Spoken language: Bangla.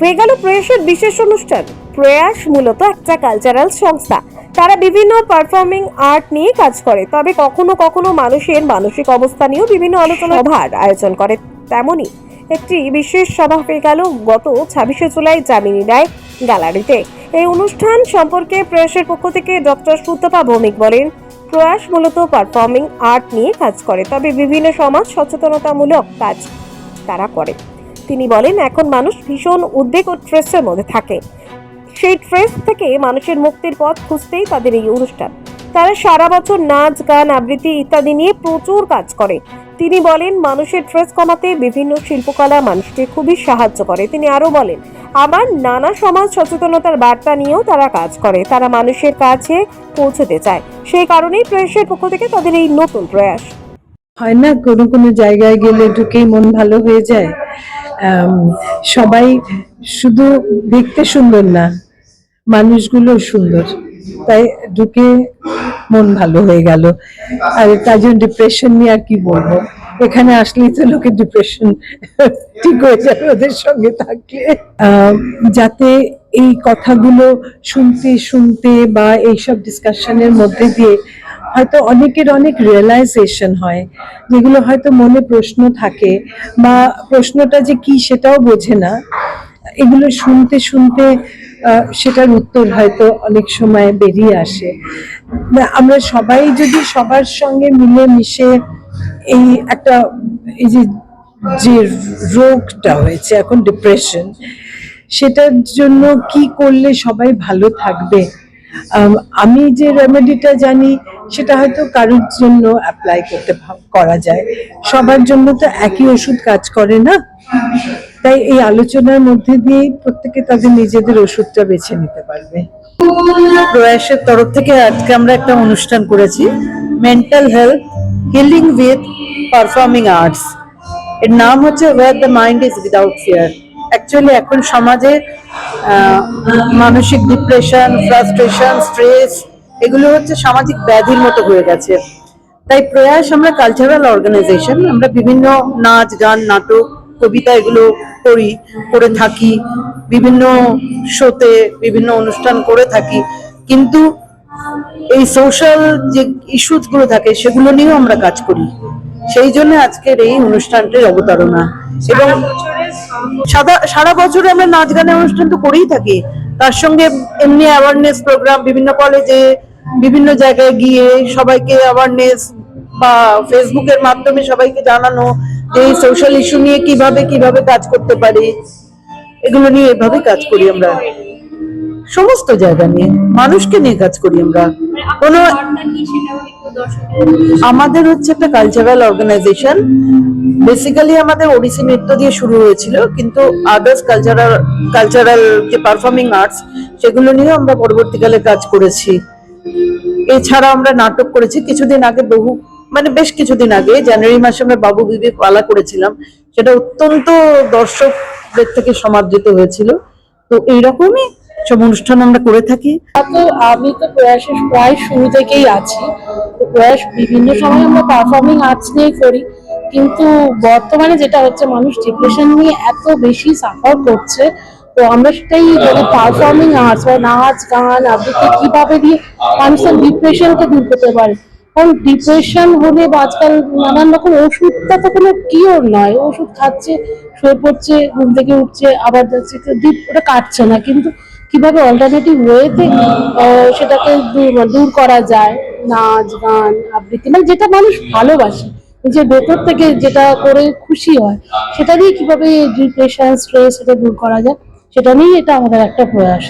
হয়ে গেল প্রয়াসের বিশেষ অনুষ্ঠান। প্রয়াস মূলত একটা কালচারাল সংস্থা। তারা বিভিন্ন পারফর্মিং আর্ট নিয়ে কাজ করে, তবে কখনো কখনো মানুষের মানসিক অবস্থা নিয়েও বিভিন্ন আলোচনা সভার আয়োজন করে। তেমনই একটি বিশেষ সভা হয়ে গেল গত ছাব্বিশে জুলাই জামিনী রায় গ্যালারিতে। এই অনুষ্ঠান সম্পর্কে প্রয়াসের পক্ষ থেকে ডক্টর সুতপা ভৌমিক বলেন, প্রয়াস মূলত পারফর্মিং আর্ট নিয়ে কাজ করে, তবে বিভিন্ন সমাজ সচেতনতামূলক কাজ তারা করে। তিনি বলেন, এখন মানুষ ভীষণ উদ্বেগ ও ট্রেসের মধ্যে থাকে। সেই ট্রেস থেকে মানুষের মুক্তির পথ খুঁজতেই তাদের এই অনুষ্ঠান। তারা সারা বছর নাচ, গান, আবৃত্তি ইত্যাদি নিয়ে প্রচুর কাজ করে। তিনি বলেন, মানুষের ট্রেস কমাতে বিভিন্ন শিল্পকলা মানুষকে খুবই সাহায্য করে। তিনি আরও বলেন আবার নানা সমাজ সচেতনতার বার্তা নিয়েও তারা কাজ করে। তারা মানুষের কাছে পৌঁছতে চায়। সেই কারণেই প্রয়াসের পক্ষ থেকে তাদের এই নতুন প্রয়াস। হয় না? কোনো কোনো জায়গায় গেলে ঢুকেই মন ভালো হয়ে যায়। সবাই শুধু দেখতে সুন্দর না মানুষগুলো সুন্দর। তাই ঢুকে মন ভালো হয়ে গেল। আর তার জন্য ডিপ্রেশন নিয়ে আর কি বলব? এখানে আসলেই তো লোকের ডিপ্রেশন ঠিক হয়ে যাবে ওদের সঙ্গে থাকলে। যাতে এই কথাগুলো শুনতে শুনতে বা এইসব ডিসকাশনের মধ্যে দিয়ে হয়তো অনেকের অনেক রিয়েলাইজেশন হয়, যেগুলো হয়তো মনে প্রশ্ন থাকে বা প্রশ্নটা যে কি সেটাও বোঝে না। এগুলো শুনতে শুনতে সেটার উত্তর হয়তো অনেক সময় বেরিয়ে আসে। আমরা সবাই যদি সবার সঙ্গে মিলে মিশে এই একটা, এই যে যে রোগটা হয়েছে, এখন ডিপ্রেশন সেটার জন্য কি করলে সবাই ভালো থাকবে? আমি যে রেমেডিটা জানি সেটা হয়তো কারোর জন্য অ্যাপ্লাই করতে করা যায়। সবার জন্য তো একই ওষুধ কাজ করে না। তাই এই আলোচনার মধ্যে দিয়ে প্রত্যেকে তাদের নিজেদের ওষুধটা বেছে নিতে পারবে। প্রয়াসের তরফ থেকে আজকে আমরা একটা অনুষ্ঠান করেছি mental health healing with performing arts এর নাম হচ্ছে where the mind is without fear actually এখন সমাজে মানসিক ডিপ্রেশন ফ্রাস্ট্রেশন স্ট্রেস এগুলো হচ্ছে সামাজিক ব্যাধির মতো হয়ে গেছে। তাই প্রয়াস আমরা কালচারাল অর্গানাইজেশন আমরা বিভিন্ন নাচ, গান, নাটক, কবিতা এগুলো করি, করে থাকি, বিভিন্ন শোতে বিভিন্ন অনুষ্ঠান করে থাকি। কিন্তু এই সোশ্যাল যে ইস্যুসগুলো থাকে, সেগুলো নিয়েও আমরা কাজ করি। সেই জন্য আজকের এই অনুষ্ঠানটির অবতারণা। এবং সাদা, সারা বছরে আমরা নাচ, গানের অনুষ্ঠান তো করেই থাকি। তার সঙ্গে এমনি অ্যাওয়ারনেস প্রোগ্রাম বিভিন্ন কলেজে বিভিন্ন জায়গায় গিয়ে সবাইকে অ্যাওয়ারনেস বা ফেসবুকের মাধ্যমে সবাইকে জানানো যে এই সোশ্যাল ইস্যু নিয়ে কীভাবে কীভাবে কাজ করতে পারি। এগুলো নিয়ে এভাবে কাজ করি আমরা। সমস্ত জায়গা নিয়ে মানুষকে নিয়ে কাজ করি আমরা। কোনো আমাদের হচ্ছে একটা কালচারাল অর্গানাইজেশন বেসিক্যালি আমাদের ওড়িশি নৃত্য দিয়ে শুরু হয়েছিল কিন্তু আদার্স কালচারাল কালচারাল যে পারফর্মিং আর্টস সেগুলো নিয়েও আমরা পরবর্তীকালে কাজ করেছি। এছাড়া আমরা নাটক করেছি কিছুদিন আগে বহু মানে বেশ কিছুদিন আগে জানুয়ারি মাসে আমরা বাবু বিবি পালা করেছিলাম। সেটা অত্যন্ত দর্শকদের থেকে সমাদৃত হয়েছিল। তো এইরকমই সব অনুষ্ঠান আমরা করে থাকি। তো আমি তো প্রয়াসের প্রায় শুরু থেকেই আছি। তো প্রয়াস বিভিন্ন সময় আমরা পারফর্মিং আর্টস নিয়ে করি। কিন্তু বর্তমানে যেটা হচ্ছে, মানুষ ডিপ্রেশন নিয়ে এত বেশি সাফার করছে। তো আমরা সেটাই মানে পারফর্মিং আর্টস বা নাচ গান আবৃত্তি কীভাবে দিয়ে মানুষের ডিপ্রেশনকে দূর করতে পারে? কারণ ডিপ্রেশন হলে বা আজকাল নানান রকম ওষুধটা তো কোনো কিওর নয়। ওষুধ খাচ্ছে শুয়ে পড়ছে ঘুম থেকে উঠছে আবার যাচ্ছে তো ডিপ- ওটা কাটছে না। কিন্তু কীভাবে অল্টারনেটিভ ওয়েতে সেটাকে দূর দূর করা যায়? নাচ গান আবৃত্তি মানে যেটা মানুষ ভালোবাসে নিজের ভেতর থেকে যেটা করে খুশি হয় সেটা দিয়ে কীভাবে ডিপ্রেশন স্ট্রেস এটা দূর করা যায়? সেটা নিয়েই এটা আমাদের একটা প্রয়াস।